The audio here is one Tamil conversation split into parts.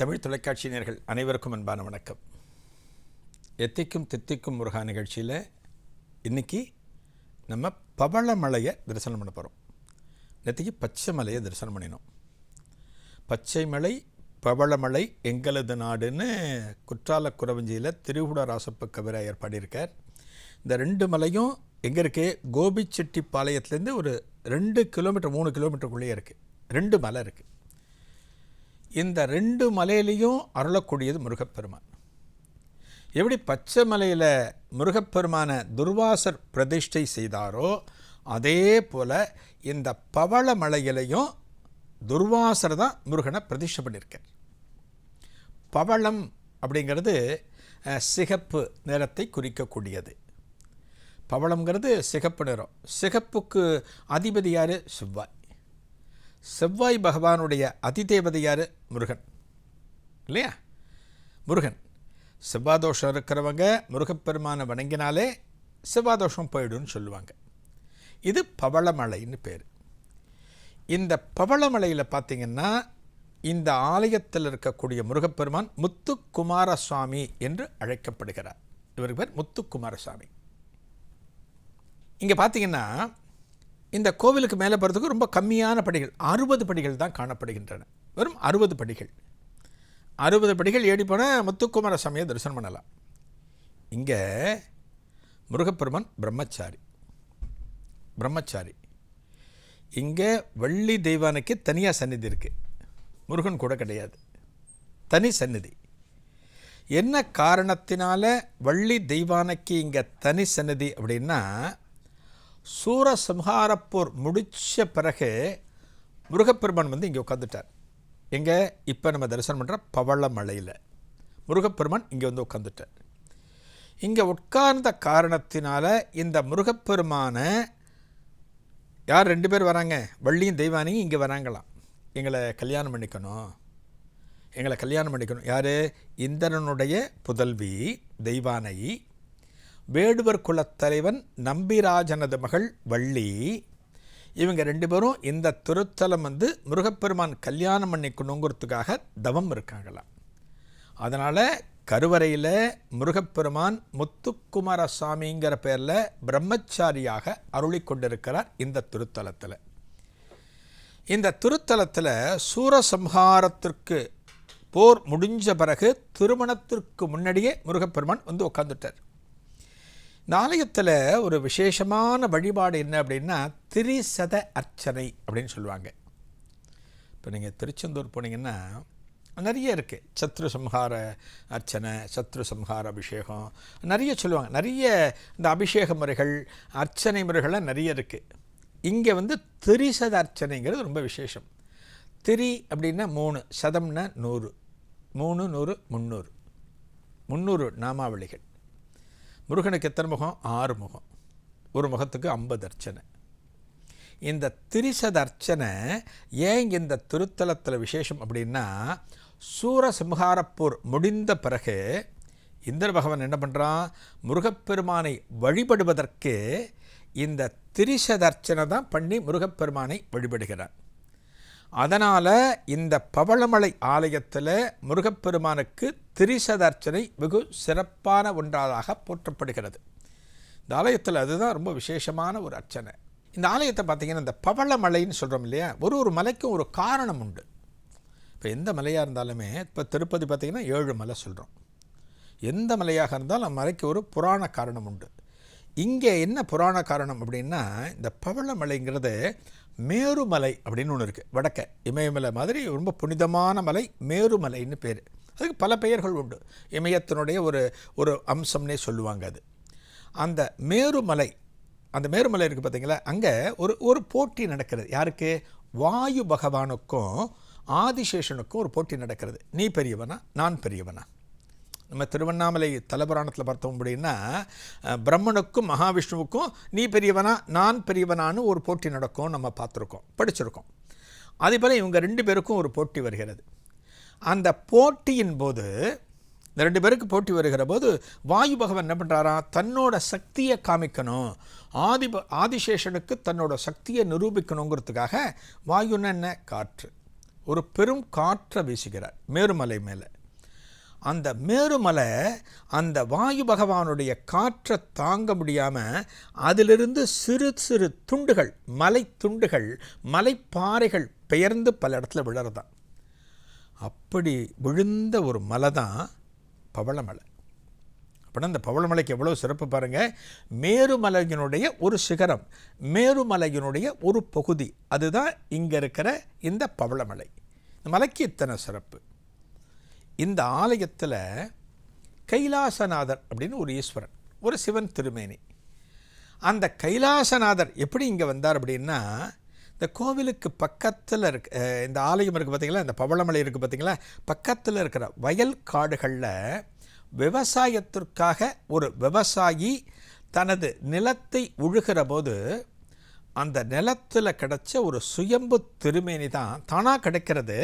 தமிழ் தொலைக்காட்சி நேர்கள் அனைவருக்கும் அன்பான வணக்கம். எத்திக்கும் தித்திக்கும் முருகா நிகழ்ச்சியில் இன்றைக்கி நம்ம பவளமலையை தரிசனம் பண்ண போகிறோம் நேற்றுக்கு பச்சை மலையை தரிசனம் பண்ணினோம். பச்சை மலை பவளமலை எங்களது நாடுன்னு குற்றால குறவஞ்சியில் திருகுட ராசப்ப கவிராயர் பாடியிருக்கார். இந்த ரெண்டு மலையும் எங்கே இருக்குது கோபிச்செட்டிப்பாளையத்துலேருந்து ஒரு ரெண்டு கிலோமீட்டர் மூணு கிலோமீட்டருக்குள்ளேயே இருக்குது ரெண்டு மலை இருக்குது இந்த ரெண்டு மலையிலையும் அருளக்கூடியது முருகப்பெருமான். எப்படி பச்சை மலையில் முருகப்பெருமான துர்வாசர் பிரதிஷ்டை செய்தாரோ அதே போல் இந்த பவள மலையிலையும் துர்வாசர் தான் முருகனை பிரதிஷ்டை பண்ணியிருக்கார். பவளம் அப்படிங்கிறது சிகப்பு நிறத்தை குறிக்கக்கூடியது. பவளம்ங்கிறது சிகப்பு நிறம். சிகப்புக்கு அதிபதி யார்? செவ்வாய். செவ்வாய் பகவானுடைய அதிதேவதை யார்? முருகன். இல்லையா? முருகன். செவ்வாதோஷம் இருக்கிறவங்க முருகப்பெருமானை வணங்கினாலே செவ்வாதோஷம் போயிடும்னு சொல்லுவாங்க. இது பவளமலைன்னு பேர். இந்த பவளமலையில் பார்த்தீங்கன்னா இந்த ஆலயத்தில் இருக்கக்கூடிய முருகப்பெருமான் முத்துக்குமாரசுவாமி என்று அழைக்கப்படுகிறார். இவருக்கு பேர் முத்துக்குமாரசுவாமி. இங்கே பார்த்தீங்கன்னா இந்த கோவிலுக்கு மேலே போகிறதுக்கு ரொம்ப கம்மியான படிகள் அறுபது படிகள் தான் காணப்படுகின்றன. வெறும் அறுபது படிகள். அறுபது படிகள் ஏடி போனால் முத்துக்குமார சாமியை தரிசனம் பண்ணலாம். இங்கே முருகப்பெருமான் பிரம்மச்சாரி. பிரம்மச்சாரி. இங்கே வள்ளி தெய்வானைக்கு தனியாக சந்நிதி இருக்குது முருகன் கூட கிடையாது. தனி சந்நிதி. என்ன காரணத்தினால வள்ளி தெய்வானைக்கு இங்கே தனி சன்னதி அப்படின்னா சூரசம்ஹாரப்போர் முடித்த பிறகு முருகப்பெருமான் வந்து இங்கே உட்காந்துட்டார் எங்கே? இப்போ நம்ம தரிசனம் பண்ணுற பவளமலையில். முருகப்பெருமான் இங்கே வந்து உட்காந்துட்டார் இங்கே உட்கார்ந்த காரணத்தினால இந்த முருகப்பெருமானை யார் ரெண்டு பேர் வராங்க? வள்ளியும் தெய்வானையும் இங்கே வராங்களாம். எங்களை கல்யாணம் பண்ணிக்கணும். எங்களை கல்யாணம் பண்ணிக்கணும். யார்? இந்திரனுடைய புதல்வி தெய்வானை வேடுவர் குலத்தலைவன் நம்பிராஜனது மகள் வள்ளி. இவங்க ரெண்டு பேரும் இந்த திருத்தலம் வந்து முருகப்பெருமான் கல்யாணம் பண்ணிக்கணுங்கிறதுக்காக தவம் இருக்காங்களாம். அதனால் கருவறையில் முருகப்பெருமான் முத்துக்குமாரசாமிங்கிற பேரில் பிரம்மச்சாரியாக அருளி கொண்டிருக்கிறார் இந்த திருத்தலத்தில். இந்த திருத்தலத்தில் சூரசம்ஹாரத்திற்கு போர் முடிஞ்ச பிறகு திருமணத்திற்கு முன்னாடியே முருகப்பெருமான் வந்து உட்காந்துட்டார் இந்த ஆலயத்தில் ஒரு விசேஷமான வழிபாடு என்ன அப்படின்னா திரிசத அர்ச்சனை அப்படின்னு சொல்லுவாங்க. இப்போ நீங்கள் திருச்செந்தூர் போனீங்கன்னா நிறைய இருக்குது சத்ரு சம்ஹார அர்ச்சனை சத்ரு சம்ஹார அபிஷேகம் நிறைய சொல்லுவாங்க. நிறைய இந்த அபிஷேக முறைகள் அர்ச்சனை முறைகள்லாம் நிறைய இருக்குது இங்கே வந்து திரிசத அர்ச்சனைங்கிறது ரொம்ப விசேஷம். திரி அப்படின்னா மூணு சதம்னா நூறு மூணு நூறு முந்நூறு முந்நூறு நாமாவளிகள். முருகனுக்கு எத்தனை முகம்? ஆறு முகம். ஒரு முகத்துக்கு ஐம்பது அர்ச்சனை. இந்த திரிசத அர்ச்சனை ஏன் இந்த திருத்தலத்தில் விசேஷம் அப்படின்னா சூரசம்ஹாரப்போர் முடிந்த பிறகு இந்திர பகவான் என்ன பண்ணுறான் முருகப்பெருமானை வழிபடுவதற்கு இந்த திரிசதர்ச்சனை தான் பண்ணி முருகப்பெருமானை வழிபடுகிறான் அதனால் இந்த பவளமலை ஆலயத்தில் முருகப்பெருமானுக்கு திரிசத அர்ச்சனை வெகு சிறப்பான ஒன்றாக போற்றப்படுகிறது. இந்த ஆலயத்தில் அதுதான் ரொம்ப விசேஷமான ஒரு அர்ச்சனை. இந்த ஆலயத்தை பார்த்தீங்கன்னா இந்த பவளமலைன்னு சொல்கிறோம் இல்லையா? ஒரு ஒரு மலைக்கும் ஒரு காரணம் உண்டு. இப்போ எந்த மலையாக இருந்தாலுமே இப்போ திருப்பதி பார்த்திங்கன்னா ஏழு மலை சொல்கிறோம் எந்த மலையாக இருந்தாலும் அந்த மலைக்கு ஒரு புராண காரணம் உண்டு. இங்கே என்ன புராண காரணம் அப்படின்னா இந்த பவளமலைங்கிறது மேருமலை அப்படின்னு ஒன்று இருக்குது வடக்க. இமயமலை மாதிரி ரொம்ப புனிதமான மலை மேருமலைன்னு பேர். அதுக்கு பல பெயர்கள் உண்டு. இமயத்தினுடைய ஒரு ஒரு அம்சம்னே சொல்லுவாங்க அது. அந்த மேருமலை அந்த மேருமலை இருக்குது பார்த்தீங்களா அங்கே ஒரு ஒரு போட்டி நடக்கிறது. யாருக்கு? வாயு பகவானுக்கும் ஆதிசேஷனுக்கும் ஒரு போட்டி நடக்கிறது. நீ பெரியவனா? நான் பெரியவனா? நம்ம திருவண்ணாமலை தலபுராணத்தில் பார்த்தோம் அப்படின்னா பிரம்மனுக்கும் மகாவிஷ்ணுவுக்கும் நீ பெரியவனா நான் பெரியவனான்னு ஒரு போட்டி நடக்கும் நம்ம பார்த்துருக்கோம் படிச்சிருக்கோம். அதே போல் இவங்க ரெண்டு பேருக்கும் ஒரு போட்டி வருகிறது. அந்த போட்டியின் போது இந்த ரெண்டு பேருக்கு போட்டி வருகிற போது வாயு பகவான் என்ன பண்ணுறாரா தன்னோட சக்தியை காமிக்கணும். ஆதி ஆதிசேஷனுக்கு தன்னோட சக்தியை நிரூபிக்கணுங்கிறதுக்காக வாயுன்னு என்ன? காற்று. ஒரு பெரும் காற்றை வீசுகிறார் மேருமலை மேலே. அந்த மேருமலை அந்த வாயு பகவானுடைய காற்றை தாங்க முடியாமல் அதிலிருந்து சிறு சிறு துண்டுகள் மலை துண்டுகள் மலைப்பாறைகள் பெயர்ந்து பல இடத்துல விழறதான் அப்படி விழுந்த ஒரு மலை தான் பவளமலை. அப்படின்னா இந்த பவளமலைக்கு எவ்வளோ சிறப்பு பாருங்கள் மேருமலையினுடைய ஒரு சிகரம் மேருமலையினுடைய ஒரு பகுதி அதுதான் இங்கே இருக்கிற இந்த பவளமலை. இந்த மலைக்கு இத்தனை சிறப்பு. இந்த ஆலயத்தில் கைலாசநாதர் அப்படின்னு ஒரு ஈஸ்வரன் ஒரு சிவன் திருமேனி. அந்த கைலாசநாதர் எப்படி இங்கே வந்தார் அப்படின்னா இந்த கோவிலுக்கு பக்கத்தில் இருக்க இந்த ஆலயம் இருக்குது பார்த்தீங்களா இந்த பவளமலை இருக்குது பார்த்தீங்களா பக்கத்தில் இருக்கிற வயல் காடுகளில் விவசாயத்திற்காக ஒரு விவசாயி தனது நிலத்தை உழுகிற போது அந்த நிலத்தில் கிடைச்ச ஒரு சுயம்பு திருமேனி தான் தானாக கிடைக்கிறது.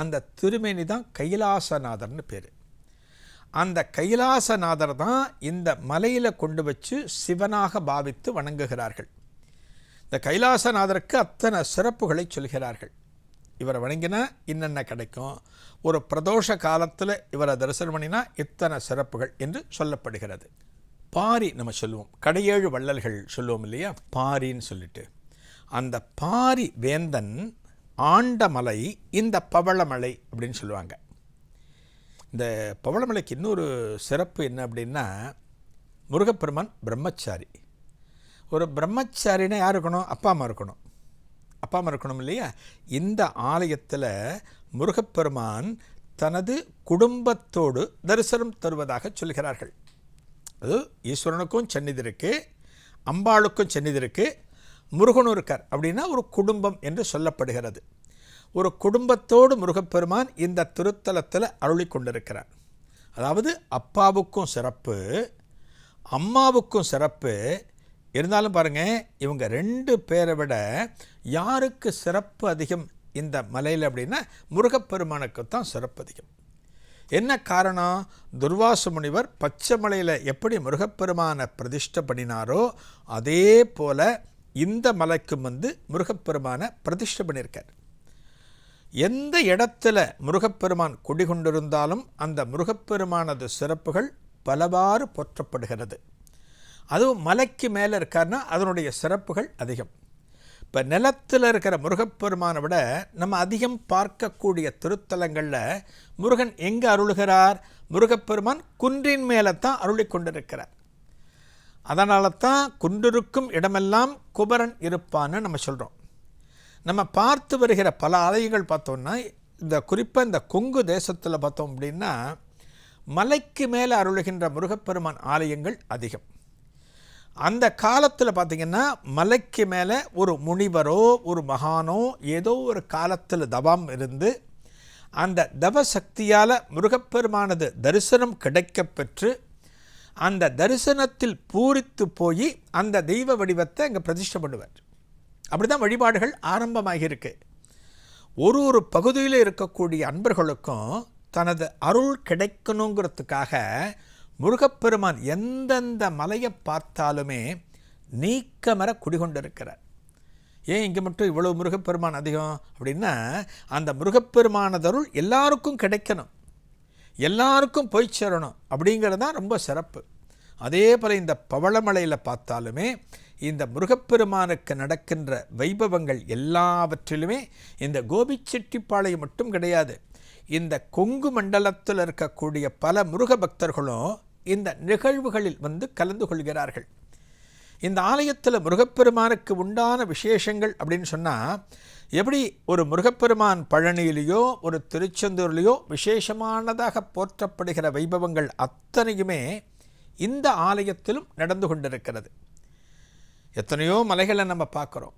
அந்த திருமேனி தான் கைலாசநாதர்னு பேர். அந்த கைலாசநாதர் தான் இந்த மலையில் கொண்டு வச்சு சிவனாக பாவித்து வணங்குகிறார்கள். இந்த கைலாசநாதருக்கு அத்தனை சிறப்புகளை சொல்கிறார்கள். இவரை வணங்கினா என்னென்ன கிடைக்கும்? ஒரு பிரதோஷ காலத்தில் இவரை தரிசனம் பண்ணினா இத்தனை சிறப்புகள் என்று சொல்லப்படுகிறது. பாரி நம்ம சொல்லுவோம். கடையேழு வள்ளல்கள் சொல்லுவோம் இல்லையா? பாரின்னு சொல்லிட்டு. அந்த பாரி வேந்தன் ஆண்டமலை இந்த பவளமலை அப்படின்னு சொல்லுவாங்க. இந்த பவளமலைக்கு இன்னொரு சிறப்பு என்ன அப்படின்னா முருகப்பெருமான் பிரம்மச்சாரி. ஒரு பிரம்மச்சாரினா யார் இருக்கணும்? அப்பா அம்மா இருக்கணும். அப்பா அம்மா இருக்கணும் இல்லையா? இந்த ஆலயத்தில் முருகப்பெருமான் தனது குடும்பத்தோடு தரிசனம் தருவதாக சொல்கிறார்கள் அது ஈஸ்வரனுக்கும் சந்நிதி இருக்குது அம்பாளுக்கும் சந்நிதி இருக்குது முருகனும் இருக்கார். அப்படின்னா ஒரு குடும்பம் என்று சொல்லப்படுகிறது. ஒரு குடும்பத்தோடு முருகப்பெருமான் இந்த திருத்தலத்தில் அருளி கொண்டிருக்கிறார். அதாவது அப்பாவுக்கும் சிறப்பு அம்மாவுக்கும் சிறப்பு. இருந்தாலும் பாருங்கள் இவங்க ரெண்டு பேரை விட யாருக்கு சிறப்பு அதிகம் இந்த மலையில் அப்படின்னா முருகப்பெருமானுக்கு தான் சிறப்பு அதிகம். என்ன காரணம் துர்வாசு முனிவர் பச்சை மலையில் எப்படி முருகப்பெருமானை பிரதிஷ்டை பண்ணினாரோ அதே போல இந்த மலைக்கும் வந்து முருகப்பெருமானை பிரதிஷ்டை பண்ணியிருக்கார். எந்த இடத்துல முருகப்பெருமான் குடிகொண்டிருந்தாலும் அந்த முருகப்பெருமானது சிறப்புகள் பலவாறு போற்றப்படுகிறது. அதுவும் மலைக்கு மேலே இருக்காருன்னா அதனுடைய சிறப்புகள் அதிகம். இப்போ நிலத்தில் இருக்கிற முருகப்பெருமானை விட நம்ம அதிகம் பார்க்கக்கூடிய திருத்தலங்களில் முருகன் எங்கே அருளுகிறார்? முருகப்பெருமான் குன்றின் மேலே தான் அருளி கொண்டிருக்கிறார். அதனால தான் குன்றிருக்கும் இடமெல்லாம் குபரன் இருப்பான்னு நம்ம சொல்கிறோம் நம்ம பார்த்து வருகிற பல ஆலயங்கள் பார்த்தோம்னா இந்த குறிப்பாக இந்த கொங்கு தேசத்தில் பார்த்தோம் அப்படின்னா மலைக்கு மேலே அருளுகின்ற முருகப்பெருமான் ஆலயங்கள் அதிகம். அந்த காலத்தில் பார்த்திங்கன்னா மலைக்கு மேலே ஒரு முனிவரோ ஒரு மகானோ ஏதோ ஒரு காலத்தில் தவம் இருந்து அந்த தவ சக்தியால் முருகப்பெருமானது தரிசனம் கிடைக்கப் பெற்று அந்த தரிசனத்தில் பூரித்து போய் அந்த தெய்வ வடிவத்தை அங்கே பிரதிஷ்டை பண்ணுவார். அப்படி தான் வழிபாடுகள் ஆரம்பமாகியிருக்கு. ஒரு ஒரு பகுதியில் இருக்கக்கூடிய அன்பர்களுக்கும் தனது அருள் கிடைக்கணுங்கிறதுக்காக முருகப்பெருமான் எந்தெந்த மலையை பார்த்தாலுமே நீக்கமர குடிகொண்டிருக்கிறார். ஏன் இங்கே மட்டும் இவ்வளோ முருகப்பெருமான் அதிகம் அப்படின்னா அந்த முருகப்பெருமானதருள் எல்லாருக்கும் கிடைக்கணும். எல்லாருக்கும் போய் சேரணும் அப்படிங்கிறது தான் ரொம்ப சிறப்பு. அதே போல் இந்த பவளமலையில் பார்த்தாலுமே இந்த முருகப்பெருமானுக்கு நடக்கின்ற வைபவங்கள் எல்லாவற்றிலுமே இந்த கோபிச்செட்டிப்பாளையம் மட்டும் கிடையாது. இந்த கொங்கு மண்டலத்தில் இருக்கக்கூடிய பல முருக பக்தர்களும் இந்த நிகழ்வுகளில் வந்து கலந்து கொள்கிறார்கள். இந்த ஆலயத்தில் முருகப்பெருமானுக்கு உண்டான விசேஷங்கள் அப்படின்னு சொன்னால் எப்படி ஒரு முருகப்பெருமான் பழனியிலேயோ ஒரு திருச்செந்தூர்லேயோ விசேஷமானதாக போற்றப்படுகிற வைபவங்கள் அத்தனையுமே இந்த ஆலயத்திலும் நடந்து கொண்டிருக்கிறது. எத்தனையோ மலைகளை நம்ம பார்க்குறோம்.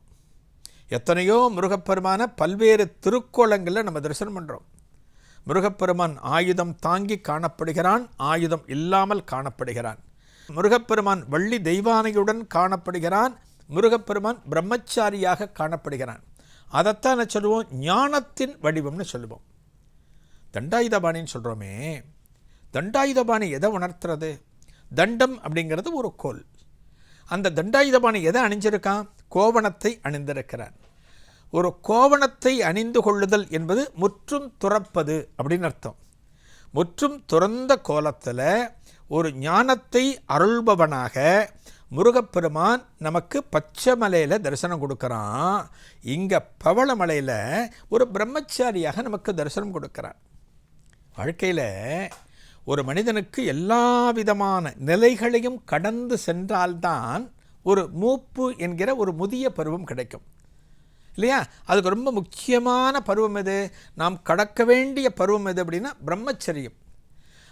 எத்தனையோ முருகப்பெருமான பல்வேறு திருக்கோலங்களில் நம்ம தரிசனம் பண்ணுறோம் முருகப்பெருமான் ஆயுதம் தாங்கி காணப்படுகிறான் ஆயுதம் இல்லாமல் காணப்படுகிறான். முருகப்பெருமான் வள்ளி தெய்வானையுடன் காணப்படுகிறான் முருகப்பெருமான் பிரம்மச்சாரியாக காணப்படுகிறான். அதைத்தான் என்ன சொல்லுவோம்? ஞானத்தின் வடிவம்னு சொல்லுவோம். தண்டாயுதபாணின்னு சொல்கிறோமே தண்டாயுதபாணி எதை உணர்த்துறது? தண்டம் அப்படிங்கிறது ஒரு கோல் அந்த தண்டாயுதபாணி எதை அணிஞ்சிருக்கான்? கோவணத்தை அணிந்திருக்கிறான். ஒரு கோவணத்தை அணிந்து கொள்ளுதல் என்பது முற்றும் துறப்பது அப்படின்னு அர்த்தம். முற்றும் துறந்த கோலத்தில் ஒரு ஞானத்தை அருள்பவனாக முருகப்பெருமான் நமக்கு பச்சை மலையில் தரிசனம் கொடுக்குறான். இங்கே பவளமலையில் ஒரு பிரம்மச்சாரியாக நமக்கு தரிசனம் கொடுக்குறான். வாழ்க்கையில் ஒரு மனிதனுக்கு எல்லா விதமான நிலைகளையும் கடந்து சென்றால்தான் ஒரு மூப்பு என்கிற ஒரு முதிய பருவம் கிடைக்கும். இல்லையா? அதுக்கு ரொம்ப முக்கியமான பருவம் எது? நாம் கடக்க வேண்டிய பருவம் எது அப்படின்னா பிரம்மச்சரியம்.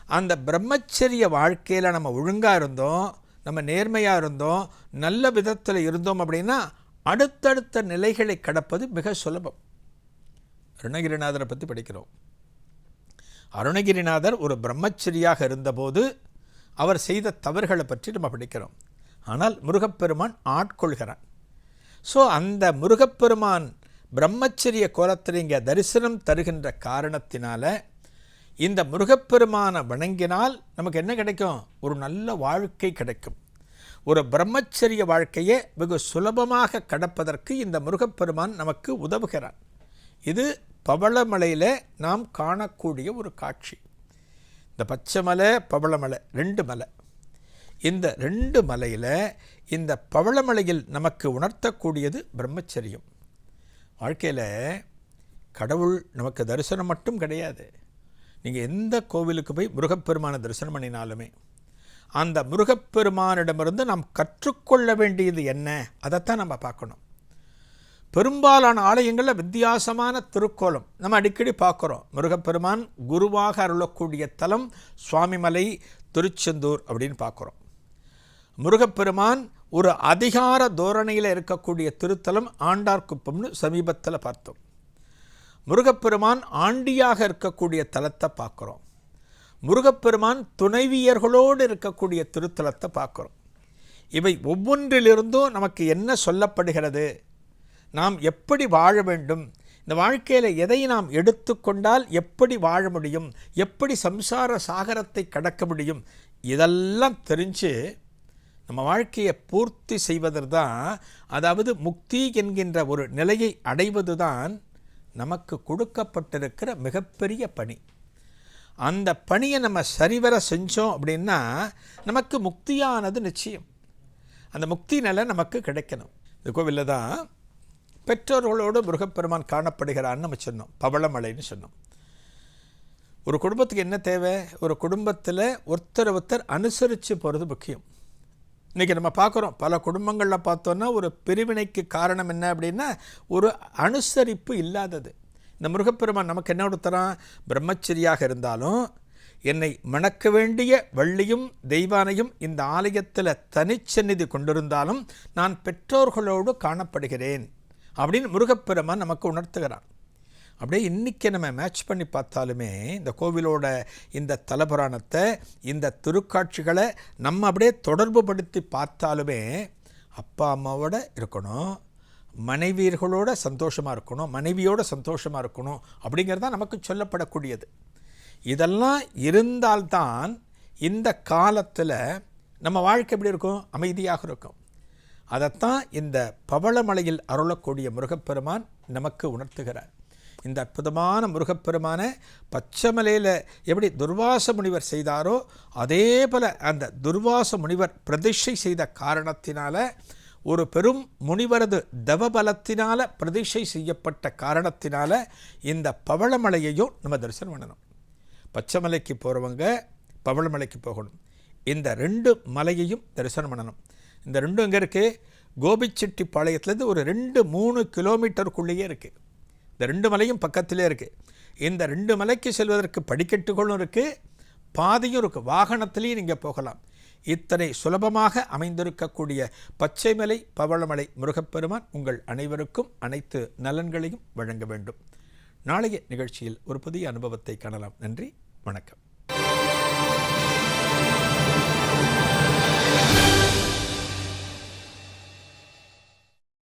அந்த பிரம்மச்சரிய வாழ்க்கையில் நம்ம ஒழுங்காக இருந்தோம் நம்ம நேர்மையாக இருந்தோம் நல்ல விதத்தில் இருந்தோம் அப்படின்னா அடுத்தடுத்த நிலைகளை கடப்பது மிக சுலபம். அருணகிரிநாதரை பற்றி படிக்கிறோம். அருணகிரிநாதர் ஒரு பிரம்மச்சரியாக இருந்தபோது அவர் செய்த தவறுகளை பற்றி நம்ம படிக்கிறோம். ஆனால் முருகப்பெருமான் ஆட்கொள்கிறான் ஸோ அந்த முருகப்பெருமான் பிரம்மச்சரிய கோலத்தில் இங்கே தரிசனம் தருகின்ற காரணத்தினால இந்த முருகப்பெருமானை வணங்கினால் நமக்கு என்ன கிடைக்கும்? ஒரு நல்ல வாழ்க்கை கிடைக்கும். ஒரு பிரம்மச்சரிய வாழ்க்கையை வெகு சுலபமாக கடப்பதற்கு இந்த முருகப்பெருமான் நமக்கு உதவுகிறான் இது பவளமலையில் நாம் காணக்கூடிய ஒரு காட்சி. இந்த பச்சை மலை பவளமலை ரெண்டு மலை. இந்த ரெண்டு மலையில் இந்த பவளமலையில் நமக்கு உணர்த்தக்கூடியது பிரம்மச்சரியம். வாழ்க்கையில் கடவுள் நமக்கு தரிசனம் மட்டும் கிடையாது. நீங்கள் எந்த கோவிலுக்கு போய் முருகப்பெருமானை தரிசனம் பண்ணினாலுமே அந்த முருகப்பெருமானிடமிருந்து நாம் கற்றுக்கொள்ள வேண்டியது என்ன அதைத்தான் நம்ம பார்க்கணும். பெரும்பாலான ஆலயங்களில் வித்தியாசமான திருக்கோலம். நம்ம அடிக்கடி பார்க்குறோம். முருகப்பெருமான் குருவாக அருளக்கூடிய தலம் சுவாமிமலை திருச்செந்தூர் அப்படின்னு பார்க்குறோம். முருகப்பெருமான் ஒரு அதிகார தோரணையில் இருக்கக்கூடிய திருத்தலம் ஆண்டார்குப்பம்னு சமீபத்தில் பார்த்தோம். முருகப்பெருமான் ஆண்டியாக இருக்கக்கூடிய தலத்தை பார்க்குறோம். முருகப்பெருமான் துணைவியர்களோடு இருக்கக்கூடிய திருத்தலத்தை பார்க்குறோம். இவை ஒவ்வொன்றிலிருந்தும் நமக்கு என்ன சொல்லப்படுகிறது? நாம் எப்படி வாழ வேண்டும்? இந்த வாழ்க்கையில் எதை நாம் எடுத்துக்கொண்டால் எப்படி வாழ முடியும்? எப்படி சம்சார சாகரத்தை கடக்க முடியும்? இதெல்லாம் தெரிஞ்சு நம்ம வாழ்க்கையை பூர்த்தி செய்வதற்கு தான் அதாவது முக்தி என்கின்ற ஒரு நிலையை அடைவது தான் நமக்கு கொடுக்கப்பட்டிருக்கிற மிகப்பெரிய பணி. அந்த பணியை நம்ம சரிவர செஞ்சோம் அப்படின்னா நமக்கு முக்தியானது நிச்சயம். அந்த முக்தி நிலை நமக்கு கிடைக்கணும். இந்த கோவிலில் தான் பெற்றோர்களோடு முருகப்பெருமான் காணப்படுகிறான்னு நம்ம சொன்னோம். பவளமலைன்னு சொன்னோம். ஒரு குடும்பத்துக்கு என்ன தேவை? ஒரு குடும்பத்தில் ஒருத்தர் ஒருத்தர் அனுசரித்து போகிறது முக்கியம். இன்றைக்கி நம்ம பார்க்குறோம். பல குடும்பங்களில் பார்த்தோன்னா ஒரு பிரிவினைக்கு காரணம் என்ன அப்படின்னா ஒரு அனுசரிப்பு இல்லாதது. இந்த முருகப்பெருமான் நமக்கு என்ன கொடுத்துறான்? பிரம்மச்சரியாக இருந்தாலும் என்னை மணக்க வேண்டிய வள்ளியும் தெய்வானையும் இந்த ஆலயத்தில் தனிச்சந்நிதி கொண்டிருந்தாலும் நான் பெற்றோர்களோடு காணப்படுகிறேன் அப்படின்னு முருகப்பெருமான் நமக்கு உணர்த்துகிறான். அப்படியே இன்றைக்கி நம்ம மேட்ச் பண்ணி பார்த்தாலுமே இந்த கோவிலோட இந்த தலபுராணத்தை இந்த திருக்காட்சிகளை நம்ம அப்படியே தொடர்பு படுத்தி பார்த்தாலுமே அப்பா அம்மாவோட இருக்கணும். மனைவியர்களோட சந்தோஷமாக இருக்கணும். மனைவியோட சந்தோஷமாக இருக்கணும் அப்படிங்கிறது தான் நமக்கு சொல்லப்படக்கூடியது. இதெல்லாம் இருந்தால்தான் இந்த காலத்தில் நம்ம வாழ்க்கை எப்படி இருக்கும்? அமைதியாக இருக்கும். அதைத்தான் இந்த பவளமலையில் அருளக்கூடிய முருகப்பெருமான் நமக்கு உணர்த்துகிறார். இந்த அற்புதமான முருகப்பெருமான பச்சைமலையில் எப்படி துர்வாச முனிவர் செய்தாரோ அதே போல் அந்த துர்வாச முனிவர் பிரதிஷ்டை செய்த காரணத்தினால ஒரு பெரும் முனிவரது தவபலத்தினால பிரதிஷ்டை செய்யப்பட்ட காரணத்தினால இந்த பவளமலையையும் நம்ம தரிசனம் பண்ணணும். பச்சைமலைக்கு போகிறவங்க பவளமலைக்கு போகணும். இந்த ரெண்டு மலையையும் தரிசனம் பண்ணணும். இந்த ரெண்டும் எங்கே இருக்குது கோபிச்செட்டி பாளையத்துலேருந்து ஒரு ரெண்டு மூணு கிலோமீட்டருக்குள்ளேயே இருக்குது இந்த ரெண்டு மலையும் பக்கத்திலே இருக்குது இந்த ரெண்டு மலைக்கு செல்வதற்கு படிக்கட்டுகளும் இருக்குது பாதையும் இருக்குது வாகனத்திலையும் நீங்கள் போகலாம். இத்தனை சுலபமாக அமைந்திருக்கக்கூடிய பச்சைமலை பவளமலை முருகப்பெருமான் உங்கள் அனைவருக்கும் அனைத்து நலன்களையும் வழங்க வேண்டும். நாளைய நிகழ்ச்சியில் ஒரு புதிய அனுபவத்தை காணலாம். நன்றி வணக்கம்.